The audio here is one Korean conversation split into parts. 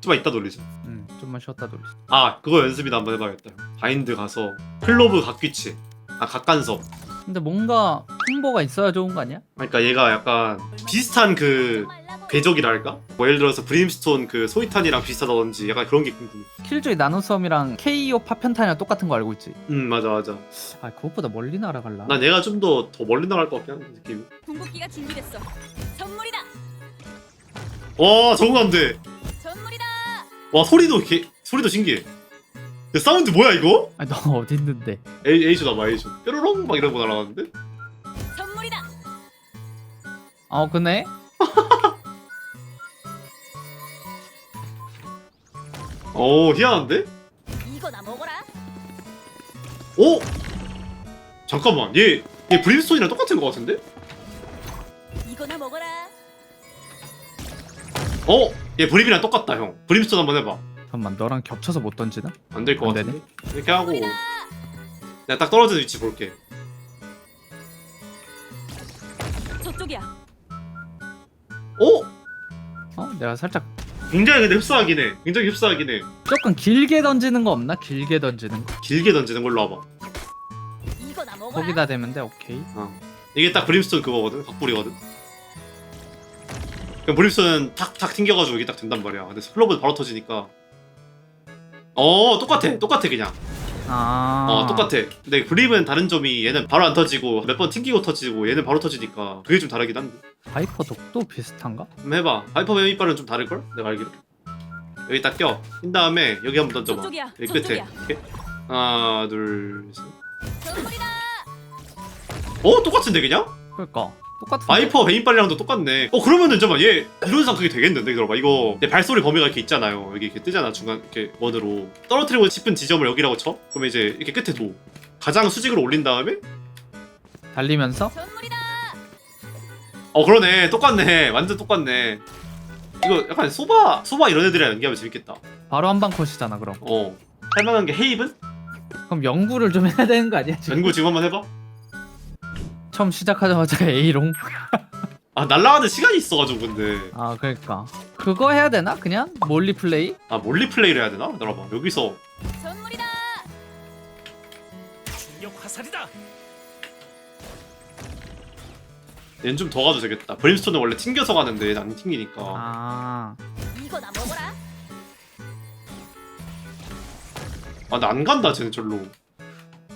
좀만 이따 돌리자 응 좀만 쉬었다 돌리자 아 그거 연습이나 한번 해봐야겠다 바인드 가서 클로브 각귀치 아 각간섭 근데 뭔가 홍보가 있어야 좋은 거 아니야? 그러니까 얘가 약간 비슷한 그 궤적이랄까? 뭐 예를 들어서 브림스톤 그 소이탄이랑 비슷하다든지 약간 그런 게 궁금해 킬조이 나노섬이랑 KO 파편탄이랑 똑같은 거 알고 있지? 음 맞아 맞아 아 그것보다 멀리 날아갈라 난 얘가 좀 더 더 멀리 나갈 것 같긴 한데 느낌이 궁극기가 준비됐어. 선물이다. 와 적응 안돼 선물이다. 와 소리도 개, 소리도 신기해 야, 사운드 뭐야 이거? 아니 너 어디 있는데 에이, 에이쇼 나봐 에이쇼 뾰로롱 막 이런 거 날아가는데? 선물이다. 어 그네? 오 희한한데? 이거나 먹어라. 오! 잠깐만 얘, 얘 브림스톤이랑 똑같은 거 같은데? 이거나 먹어라. 어? 얘 브림이랑 똑같다 형 브림스톤 한번 해봐 잠깐만 너랑 겹쳐서 못 던지나? 안 될 것안 같은데? 이렇게 하고 내가 딱 떨어지는 위치 볼게 저쪽이야. 오! 어? 내가 살짝 굉장히 근데 흡사하긴 해 굉장히 흡사하긴 해 조금 길게 던지는 거 없나? 길게 던지는 거 길게 던지는 걸로 와봐 이거나. 거기다 대면 돼 오케이 이게 딱 브림스톤 그거거든 각불이거든 그럼 브림스톤은 탁탁 튕겨가지고 이게 딱 된단 말이야 근데 슬로브는 바로 터지니까 어 똑같아 똑같아 그냥 아 어 똑같아 근데 브림은 다른 점이 얘는 바로 안 터지고 몇 번 튕기고 터지고 얘는 바로 터지니까 그게 좀 다르긴 한데 바이퍼 독도 비슷한가? 한번 해봐 하이퍼 메이빨은 좀 다를걸? 내가 알기로 여기 딱 껴. 낀 다음에 여기 한번 던져봐 저쪽이야. 여기 끝에 저쪽이야. 이렇게 하나 둘셋 선물이다. 어? 똑같은데 그냥? 그러니까 똑같은 바이퍼 베인빨이랑도 똑같네. 어 그러면은 잠깐만 얘 이론상 그게 되겠는데? 들어봐 이거 얘 발소리 범위가 이렇게 있잖아요. 여기 이렇게 뜨잖아 중간 이렇게 원으로. 떨어뜨리고 싶은 지점을 여기라고 쳐? 그러면 이제 이렇게 끝에 둬 가장 수직으로 올린 다음에? 달리면서? 선물이다. 어 그러네. 똑같네. 완전 똑같네. 이거 약간 소바 소바 이런 애들이랑 연기하면 재밌겠다. 바로 한방 컷이잖아 그럼. 어. 할만한 게 헤이븐? 그럼 연구를 좀 해야 되는 거 아니야 지금? 연구 지금 한번 해봐 처음 시작하자마자 A롱 아 날라가는 시간이 있어가지고 근데 아 그러니까 그거 해야 되나 그냥? 몰리 플레이? 아 몰리 플레이를 해야 되나? 들어봐 여기서 선물이다. 충격 화살이다. 얘는 좀 더 가도 되겠다 브림스톤은 원래 튕겨서 가는데 얘는 안 튕기니까 아 이거 나 먹어라. 아 근데 안 간다 쟤는 절로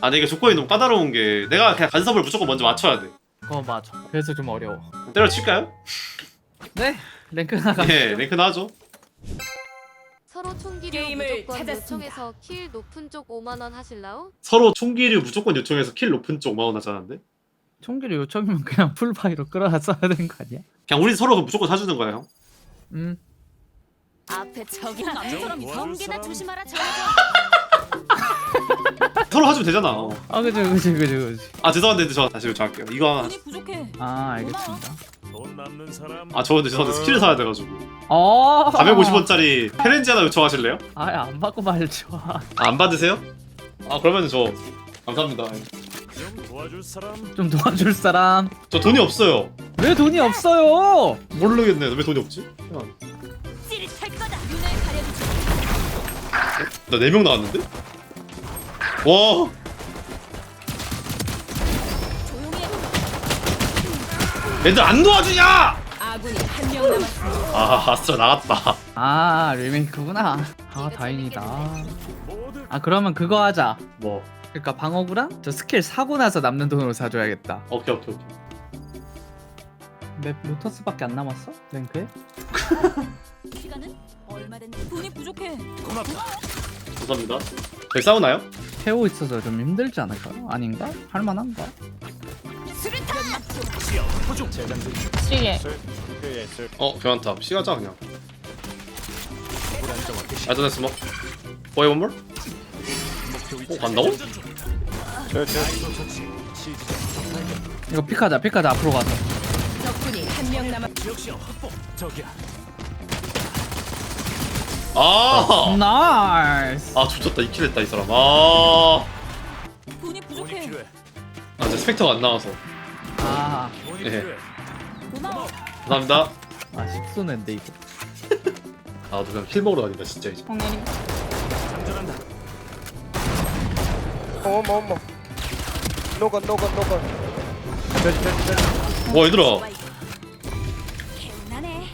아 근데 이게 조건이 너무 까다로운 게 내가 그냥 간섭을 무조건 먼저 맞춰야 돼 그거 맞아 그래서 좀 어려워 때려칠까요? 네 랭크 나가 예 랭크나 하죠 서로 총기류 게임을 무조건 찾았습니다. 요청해서 킬 높은 쪽 5만 원 하실라우? 서로 총기류 무조건 요청해서 킬 높은 쪽 마원 하자는데 총기를 요청이면 그냥 풀바이로 끌어놨어야 되는 거 아니야? 그냥 우리 서로 무조건 사주는 거야 형 음 앞에 저기 남처럼 도와줄 경계나? 조심하라 저거. 서로 하주면 되잖아 어. 아 그지 그지 그지 그지 아 죄송한데 근데 저 다시 요청할게요 이거 하나 돈이 부족해. 아 알겠습니다 돈 남는 사람. 아 저 근데 죄송한데 스킬을 사야 돼가지고 어 450원짜리 페렌지 하나 요청하실래요? 아예 안 받고 말죠 아, 안 받으세요? 아 그러면 저 감사합니다 좀 도와줄 사람. 좀 도와줄 사람 저 돈이 없어요 왜 돈이 없어요 모르겠네 왜 돈이 없지? 찌릿할 거다. 눈을 가려주지. 나 4명 나왔는데? 와. 애들 안 도와주냐! 아군이 한 명 남았습니다. 아 아스트라 나갔다 아 리메이크구나 아 다행이다 아 그러면 그거 하자 뭐 그러니까 방어구랑 저 스킬 사고 나서 남는 돈으로 사줘야겠다 오케이 오케이 오케이 맵 로터스밖에 안 남았어? 랭크에? 시간은 얼마든지 돈이 부족해. 고맙다. 감사합니다 저희 싸우나요? 태워 있어서 좀 힘들지 않을까요? 아닌가? 할만한가? 어 교환탑 시가자 그냥 개시. 알던 스모 보이 원몰? 어, 간다고? 이거 픽하자 픽하자 앞으로 가서 적군이 한 명 남았. 지역 시야 확보. 저기야. 아! 나이스 아 조졌다 2킬 했다 이 사람 아... 돈이 돈이 부족해. 필요해. 아 이제 스펙터가 안 나와서 아, 돈이 예. 필요해. 고마워. 감사합니다 아 식소낸데 이거 나도 그냥 킬 먹으러 다닌다 진짜 이제 공연이 장전한다. 어머 어머 노건 노건 노건 와 얘들아 개운하네.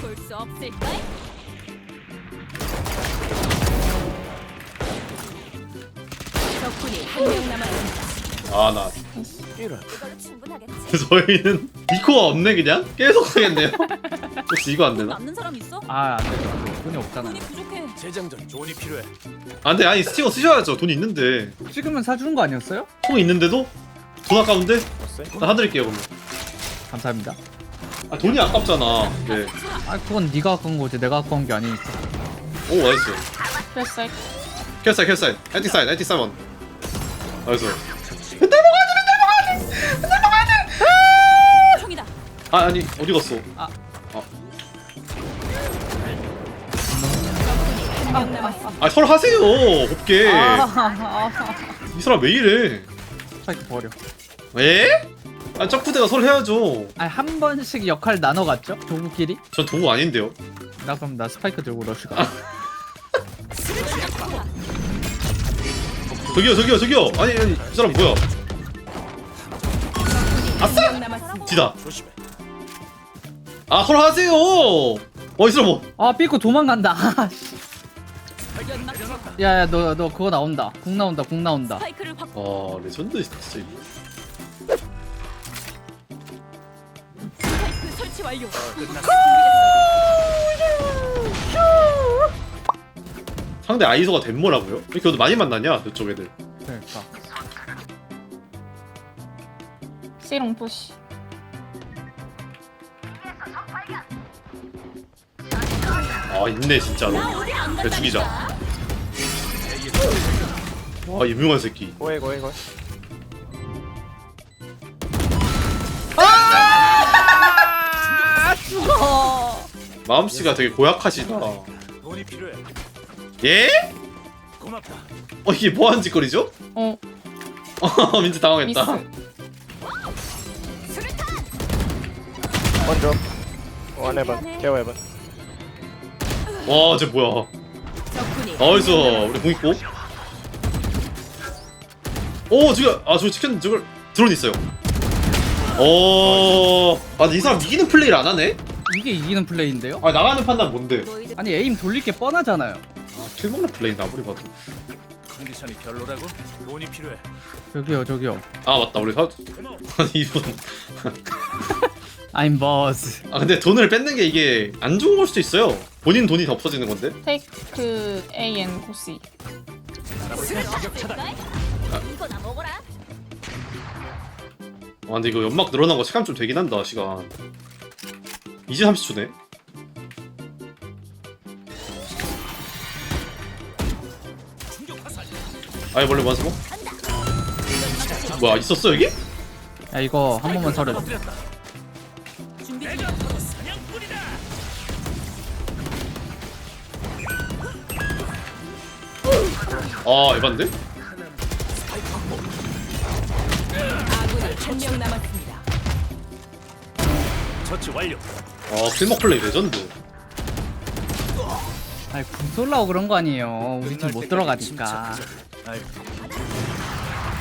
볼수 없을까? 적군이 한 명 남았습니다. 아나. 저희는 이코가 없네 그냥? 계속 하겠네요 혹시 이거 안 되나? 남는 사람 있어? 아 안돼 돈이 없잖아 돈이 부족해. 재장전 존이 필요해. 안돼 아니 스티커 쓰셔야죠 돈 있는데 찍으면 사주는 거 아니었어요? 통 있는데도? 돈 아까운데? 나 사드릴게요 그러면 감사합니다 아 돈이 아깝잖아 네. 아 그건 네가 아까운 거지 내가 아까운 게 아니니까 오 나이스 됐어 캐사이 캐사이 엔티 사인 엔티 사이먼 나이스 총이다. 아 아니 어디 갔어? 한명 남았습니다. 아 서로 하세요 곱게. 이 사람 왜 이래? 스파이크 버려. 에? 아 점프대가 서로 해야죠. 아니 한 번씩 역할 나눠 갔죠? 조구끼리? 전 도구 아닌데요. 나 그럼 나 스파이크 들고 러쉬 가 저기요 저기요 저기요. 아니 아니 이 사람 뭐야? 남았습니다. 지다. 아 서로 하세요. 어이 사람 뭐? 아 삐꾸 도망간다. 야야 너 너 그거 나온다. 궁 나온다 궁 나온다. 스파이크를 확 아 레전드 진짜 이거. 스파이크 설치 완료. 상대 아이소가 덴모라고요? 왜 이렇게 오늘 많이 만나냐 저쪽 애들? 그러니까. 씨롱 푸시. 아 있네 진짜로. 그래 죽이자. 와 유명한 새끼. 고해 고해 고해. 마음씨가 되게 고약하시다. 돈이 필요해. 예? 고맙다. 어 이게 뭐하는 짓거리죠? 어 어 민지 미스 당황했다 먼저 원 해번 케어 해번 와쟤 뭐야 적군이 나이스 우리 공 있고 오 저기 아 저기 치킨 저걸 드론 있어요 오아이 사람 이기는 플레이를 안 하네? 이게 이기는 플레이인데요? 아 나가는 판단 뭔데? 아니 에임 돌릴 게 뻔하잖아요 먹는 플레이 아무리 봐도. 컨디션이 별로라고? 돈이 필요해. 저기요 저기요. 아 맞다. 우리 사 아니 이분. I'm boss. 아 근데 돈을 뺏는 게 이게 안 좋은 걸 수도 있어요. 본인 돈이 더 없어지는 건데. 테이크 A N 고시 이거나 먹어라. 아 근데 이거 연막 늘어난 거 시간 좀 되긴 한다 시간. 이제 30초네 아이 원래 뭐하세요? 뭐야 있었어 여기? 야 이거 한 번만 서려. 아 에반데? 아군이 한명 남았습니다. 처치 완료. 아 킬먹 플레이 레전드 아니 궁 쏠라고 그런 거 아니에요 우리 팀 못 들어가니까 아이,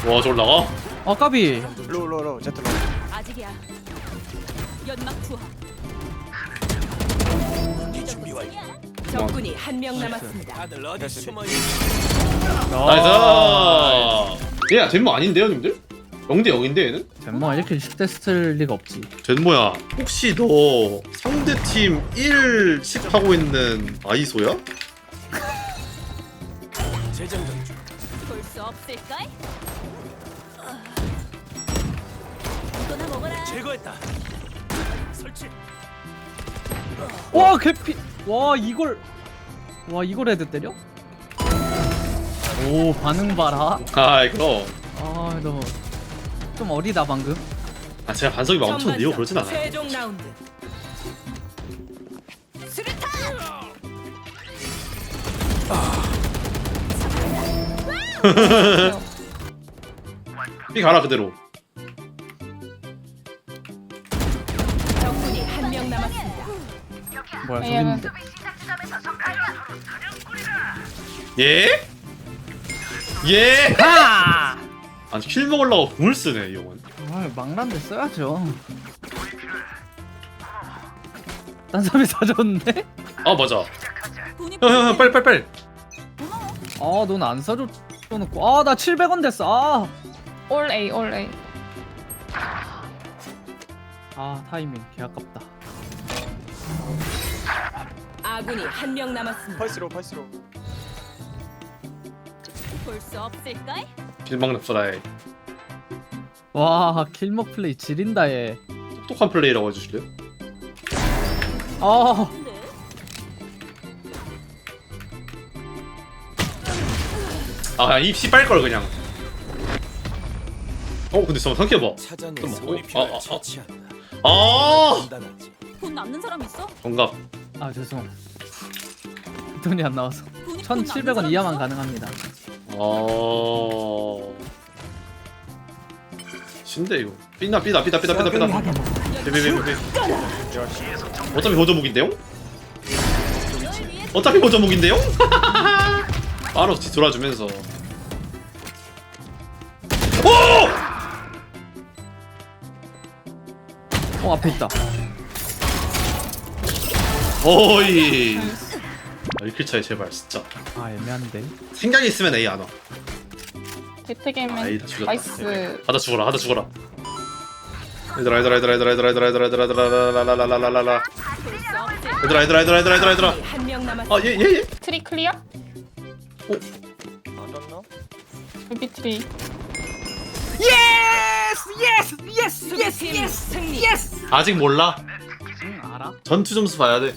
와 저걸 나가? 어 까비 로로로 제트 로 아직이야. 연막 투하. 준비 완료. 적군이 한 명 남았습니다. 다들 어디 숨어 나이스 얘야 젠모 아닌데요 님들? 0대 0인데 얘는? 젠모가 이렇게 쉽게 쓸 리가 없지 젠모야 혹시 너 상대팀 1씩 하고 있는 아이소야? 재장전 없을까? 이거나 먹어라. 제거했다. 설치. 와 개피 와 이걸 와 이걸 헤드 때려? 오 반응 봐라 아 이거 아너좀 어리다 방금 아 제가 반성이 막 엄청 내고 그러진 않아요 최종 라운드. 수류탄! 삐 가라 그대로 적군이 한 명 남았습니다. 뭐야 저기 A는 있는데? 예? 예? 하! 아니 킬 먹으려고 궁을 쓰네 이 형은 아 막란데 써야죠. 딴 사람이 사줬는데? 아 맞아 형형형 빨리 빨리 빨리 아, 넌 안 사줬 놓고. 아, 나 700원 됐어. 아. 올 A 올 A. 아, 타이밍 개 아깝다. 아군이 한 명 남았습니다. 펄스로 펄스로 볼 수 없을까? 길막 납사라에 와, 킬먹 플레이 지린다 얘. 똑똑한 플레이라고 해주실래요? 아, 아 그냥 입시 빨걸 그냥 어 근데 잠깐 좀 손이 어? 필요해 아, 아, 아. 아. 돈 남는 사람 있어? 정답 아 죄송. 돈이 안 나와서. 돈이 돈 남는 1,700원 사람 이하만 있어? 가능합니다. 아 신데 이거 삐나 삐나 삐나 삐나 삐나 삐나 삐삐삐삐 어차피 위해 어차피 보조무기인데요? 바로 뒤돌아주면서 어, 앞에 있다. 어이 아, 1킬 차이 제발 진짜 아, 애매한데. 생각이 있으면 A 안와 데트 아이 게임은 다 죽였다 나이스. 하다 죽어라 하다 죽어라 얘들아 얘들아 얘들아 얘들아 얘들아 얘들아 얘들아 얘들아 없을까? 얘들아 얘들아 얘들아 얘들아 얘들아 얘들아 한 명 남았습니다. 아얘얘얘 트리 클리어? I don't know 루비 트리. 수비팀 승리. 아직 몰라 응, 알아? 전투 점수 봐야 돼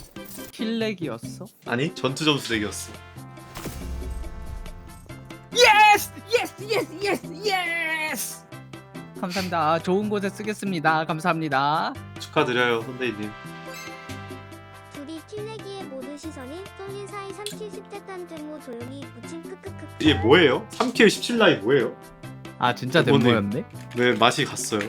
킬렉이었어? 아니 전투 점수 내기였어 예스! 예스! 예스! 예스! 예스! 감사합니다. 아, 좋은 곳에 쓰겠습니다. 감사합니다. 축하드려요 선대인님 데모 조용히 묻힌 크크크 이게 뭐예요? 3킬 17라이 뭐예요? 아, 진짜 이번에- 덴모였네? 네 맛이 갔어요.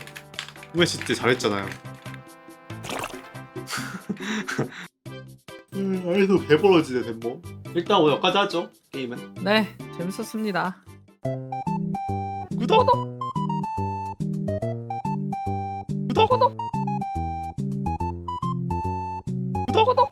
후메시 때 잘했잖아요. 음 아이도 배벌어지네 덴모. 일단 오늘 여기까지 하죠 게임은. 네, 재밌었습니다. 구독! 구독! 구독! 구독